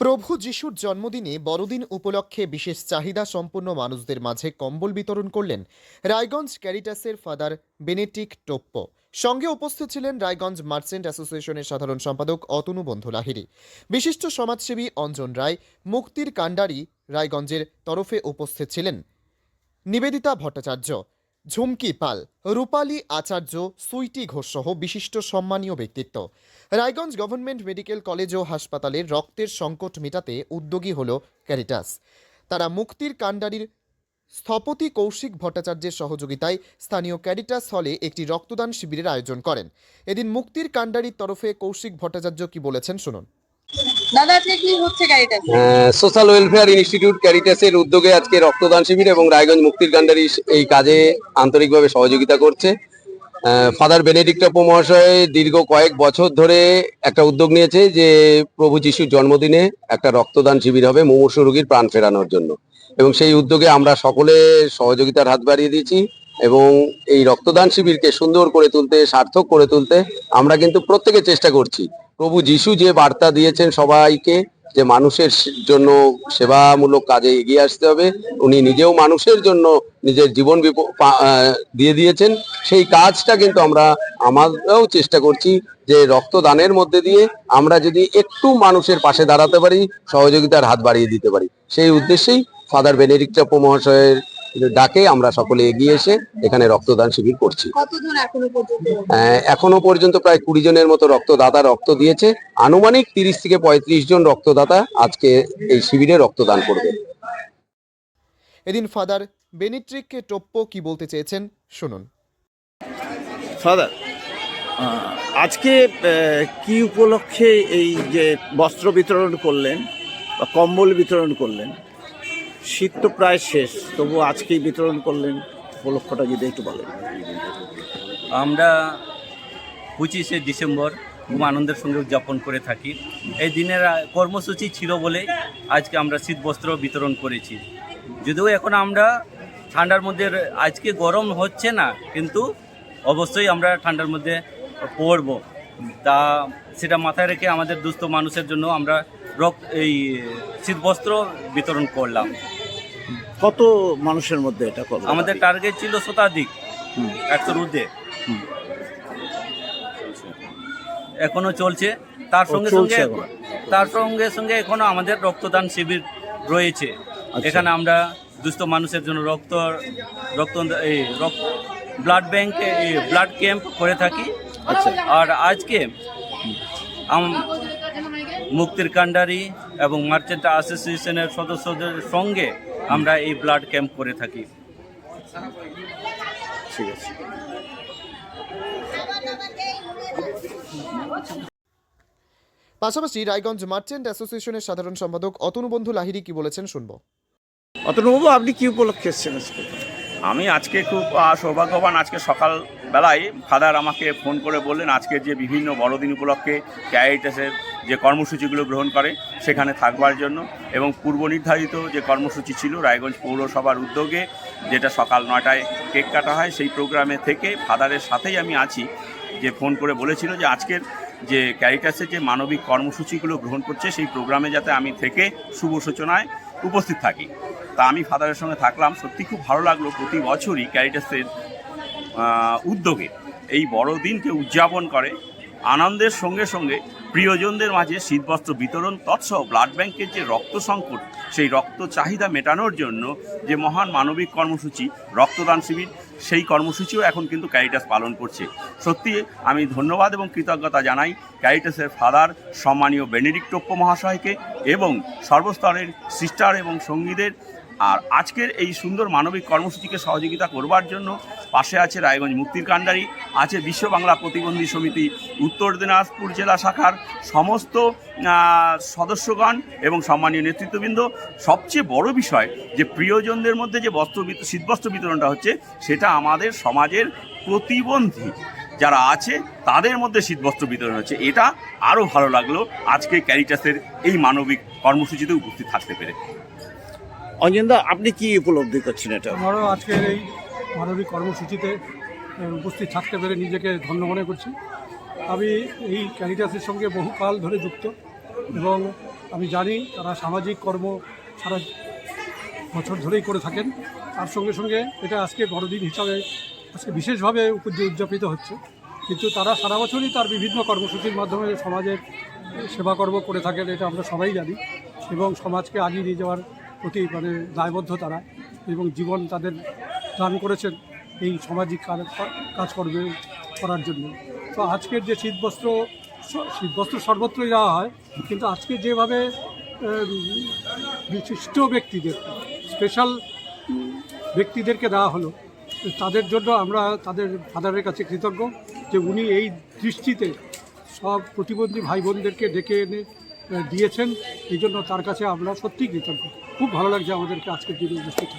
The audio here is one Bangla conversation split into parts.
প্রভু যিশুর জন্মদিনে বড়দিন উপলক্ষে বিশেষ চাহিদা সম্পন্ন মানুষদের মাঝে কম্বল বিতরণ করলেন রায়গঞ্জ ক্যারিটাসের ফাদার বেনেটিক টোপ্প। সঙ্গে উপস্থিত ছিলেন রায়গঞ্জ মার্চেন্ট অ্যাসোসিয়েশনের সাধারণ সম্পাদক অতনু বন্ধু লাহিড়ী বিশিষ্ট সমাজসেবী অঞ্জন রায়, মুক্তির কাণ্ডারি রায়গঞ্জের তরফে উপস্থিত ছিলেন নিবেদিতা ভট্টাচার্য। ঝুমকি পাল, রূপালী আচার্য সুইটি ঘোষ সহ বিশিষ্ট সম্মানীয় ব্যক্তিত্ব। রায়গঞ্জ গভর্নমেন্ট মেডিকেল কলেজ ও হাসপাতালের রক্তের সংকট মেটাতে উদ্যোগী হল ক্যারিটাস। তারা মুক্তির কাণ্ডারির স্থপতি কৌশিক ভট্টাচার্যের সহযোগিতায় স্থানীয় ক্যারিটাস হলে একটি রক্তদান শিবিরের আয়োজন করেন। এদিন মুক্তির কাণ্ডারির তরফে কৌশিক ভট্টাচার্য কি বলেছেন শুনুন। সোশ্যাল ওয়েলফেয়ার ইনস্টিটিউট ক্যারিটাসের উদ্যোগে আজকে রক্তদান শিবির এবং রায়গঞ্জ মুক্তির গান্ডারি এই কাজে আন্তরিকভাবে সহযোগিতা করছে। ফাদার বেনেডিক্ট মহাশয় দীর্ঘ কয়েক বছর ধরে একটা উদ্যোগ নিয়েছে যে প্রভু যিশুর জন্মদিনে একটা রক্তদান শিবির হবে মুমূর্ষ রোগীর প্রাণ ফেরানোর জন্য। এবং সেই উদ্যোগে আমরা সকলে সহযোগিতার হাত বাড়িয়ে দিয়েছি এবং এই রক্তদান শিবিরকে সুন্দর করে তুলতে, সার্থক করে তুলতে আমরা কিন্তু প্রত্যেকে চেষ্টা করছি। প্রভু যিশু যে বার্তা দিয়েছেন সবাইকে যে মানুষের জন্য সেবামূলক কাজে এগিয়ে আসতে হবে, উনি নিজেও মানুষের জন্য নিজের জীবন দিয়ে দিয়েছেন। সেই কাজটা কিন্তু আমরা আমরাও চেষ্টা করছি যে রক্তদানের মধ্যে দিয়ে আমরা যদি একটু মানুষের পাশে দাঁড়াতে পারি, সহযোগিতার হাত বাড়িয়ে দিতে পারি। সেই উদ্দেশ্যেই ফাদার বেনেডিক্টাপ্প মহাশয়ের ডাকে আমরা সকলে এগিয়ে এসে এখানে রক্তদান শিবির করছি। এখনও পর্যন্ত আহ, এখনও পর্যন্ত প্রায় কুড়ি জনের মতো রক্তদাতা রক্ত দিয়েছে। আনুমানিক তিরিশ থেকে পঁয়ত্রিশ জন রক্তদাতা আজকে এই শিবিরে রক্তদান করবে। এদিন ফাদার বেনিট্রিককে টোপ্প কি বলতে চেয়েছেন শুনুন। ফাদার আজকে আহ, কি উপলক্ষে এই যে বস্ত্র বিতরণ করলেন বা কম্বল বিতরণ করলেন? শীত তো প্রায় শেষ, তবু আজকেই বিতরণ করলেন, উপলক্ষটা যদি একটু বলেন। আমরা পঁচিশে ডিসেম্বর খুব আনন্দের সঙ্গে উদযাপন করে থাকি। এই দিনের কর্মসূচি ছিল বলে আজকে আমরা শীত বস্ত্র বিতরণ করেছি। যদিও এখন আমরা ঠান্ডার মধ্যে, আজকে গরম হচ্ছে না, কিন্তু অবশ্যই আমরা ঠান্ডার মধ্যে পড়ব। তা সেটা মাথায় রেখে আমাদের দুস্থ মানুষের জন্য আমরা এই শীত বস্ত্র বিতরণ করলাম। কত মানুষের মধ্যে এটা আমাদের টার্গেট ছিল শতাধিক ঊর্ধ্বে। হুম। এখনও চলছে। তার সঙ্গে সঙ্গে। তার সঙ্গে সঙ্গে এখনও আমাদের রক্তদান শিবির রয়েছে। আচ্ছা। এখানে আমরা দুস্থ মানুষের জন্য রক্ত রক্ত এই রক্ত ব্লাড ব্যাংক ব্লাড ক্যাম্প করে থাকি। আচ্ছা। আর আজকে আম- মুক্তির কাণ্ডারি এবং মার্চেন্ট অ্যাসোসিয়েশনের সদস্যদের সঙ্গে আমরা এই ব্লাড ক্যাম্প করে থাকি। ঠিক আছে। পাশাপাশি রায়গঞ্জ মার্চেন্ট অ্যাসোসিয়েশনের সাধারণ সম্পাদক অতনু বন্ধু লাহিড়ী কি বলেছেন শুনব। অতনুবাবু আপনি কি উপলক্ষে এসেছেন আজকে? আমি আজকে খুব সৌভাগ্যবান আজকে সকাল বেলায় ফাদার আমাকে ফোন করে বললেন, আজকে যে বিভিন্ন বড়দিন উপলক্ষে ক্যারিটাসের যে কর্মসূচিগুলো গ্রহণ করে, সেখানে থাকবার জন্য এবং পূর্ব নির্ধারিত যে কর্মসূচি ছিল রায়গঞ্জ পৌরসভার উদ্যোগে, যেটা সকাল নয়টায় কেক কাটা হয়, সেই প্রোগ্রামে থেকে ফাদারের সাথেই আমি আছি। যে ফোন করে বলেছিল যে আজকের যে ক্যারিটাসের যে মানবিক কর্মসূচিগুলো গ্রহণ করছে, সেই প্রোগ্রামে যাতে আমি থেকে শুভ সূচনায় উপস্থিত থাকি। তা আমি ফাদারের সঙ্গে থাকলাম। সত্যি খুব ভালো লাগল, প্রতি বছরই ক্যারিটাসের উদ্যোগে এই বড়দিনকে উদযাপন করে। আনন্দের সঙ্গে সঙ্গে প্রিয়জনদের মাঝে শীতবস্ত্র বিতরণ, তৎসহ ব্লাড ব্যাংকের যে রক্ত সংকট, সেই রক্ত চাহিদা মেটানোর জন্য যে মহান মানবিক কর্মসূচি, রক্তদান শিবির, সেই কর্মসূচিও এখন কিন্তু ক্যারিটাস পালন করছে। সত্যি, আমি ধন্যবাদ এবং কৃতজ্ঞতা জানাই ক্যারিটাসের ফাদার সম্মানীয় বেনেডিক্টোপ্প মহাশয়কে এবং সর্বস্তরের সিস্টার এবং সঙ্গীদের। আর আজকের এই সুন্দর মানবিক কর্মসূচিকে সহযোগিতা করবার জন্য পাশে আছে রায়গঞ্জ মুক্তির কাণ্ডারি আছে বিশ্ব বাংলা প্রতিবন্ধী সমিতি উত্তর দিনাজপুর জেলা শাখার সমস্ত সদস্যগণ এবং সম্মানীয় নেতৃত্ববৃন্দ। সবচেয়ে বড় বিষয় যে প্রিয়জনদের মধ্যে যে বস্ত্র বিত- শীতবস্ত্র বিতরণটা হচ্ছে সেটা আমাদের সমাজের প্রতিবন্ধী যারা আছে তাদের মধ্যে শীতবস্ত্র বিতরণ হচ্ছে। এটা আরও ভালো লাগল আজকে ক্যারিটাসের এই মানবিক কর্মসূচিতে উপস্থিত থাকতে পেরে। অঞ্জনদা আপনি কি উপলব্ধি করছেন এটা? আমারও আজকের এই মানবিক কর্মসূচিতে উপস্থিত থাকতে পেরে নিজেকে ধন্য মনে করছি। আমি এই ক্যারিটাসের সঙ্গে বহুকাল ধরে যুক্ত এবং আমি জানি তারা সামাজিক কর্ম সারা বছর ধরেই করে থাকেন। তার সঙ্গে সঙ্গে এটা আজকে বড়দিন হিসাবে আজকে বিশেষভাবে উদযাপিত হচ্ছে। কিন্তু তারা সারা বছরই তার বিভিন্ন কর্মসূচির মাধ্যমে সমাজের সেবাকর্ম করে থাকেন, এটা আমরা সবাই জানি। এবং সমাজকে আগিয়ে নিয়ে যাওয়ার প্রতি মানে দায়বদ্ধ তারা এবং জীবন তাদের দান করেছেন এই সামাজিক কাজ- কাজকর্মে করার জন্য। তো আজকের যে শীতবস্ত্র শীতবস্ত্র সর্বত্রই দেওয়া হয়, কিন্তু আজকে যেভাবে বিশিষ্ট ব্যক্তিদের স্পেশাল ব্যক্তিদেরকে দেওয়া হলো, তাদের জন্য আমরা তাদের ফাদারের কাছে কৃতজ্ঞ যে উনি এই দৃষ্টিতে সব প্রতিবন্ধী ভাই বোনদেরকে ডেকে এনে দিয়েছেন। এই জন্য তার কাছে আমরা সত্যিই কৃতজ্ঞ। খুব ভালো লাগছে আমাদেরকে আজকের দিনে উপস্থিত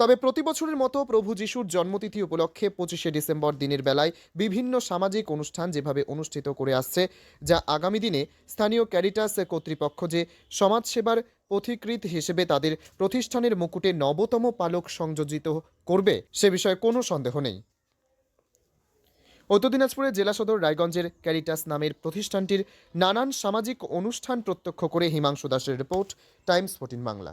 তবে প্রতি বছরের মতো প্রভু যিশুর জন্মতিথি উপলক্ষে পঁচিশে ডিসেম্বর দিনের বেলায় বিভিন্ন সামাজিক অনুষ্ঠান যেভাবে অনুষ্ঠিত করে আসছে, যা আগামী দিনে স্থানীয় ক্যারিটাস কর্তৃপক্ষ যে সমাজসেবার পথিকৃত হিসেবে তাদের প্রতিষ্ঠানের মুকুটে নবতম পালক সংযোজিত করবে, সে বিষয়ে কোনো সন্দেহ নেই। উত্তর দিনাজপুরের জেলা সদর রায়গঞ্জের ক্যারিটাস নামের প্রতিষ্ঠানটির নানান সামাজিক অনুষ্ঠান প্রত্যক্ষ করে হিমাংশু দাসের report, Times fourteen Bangla.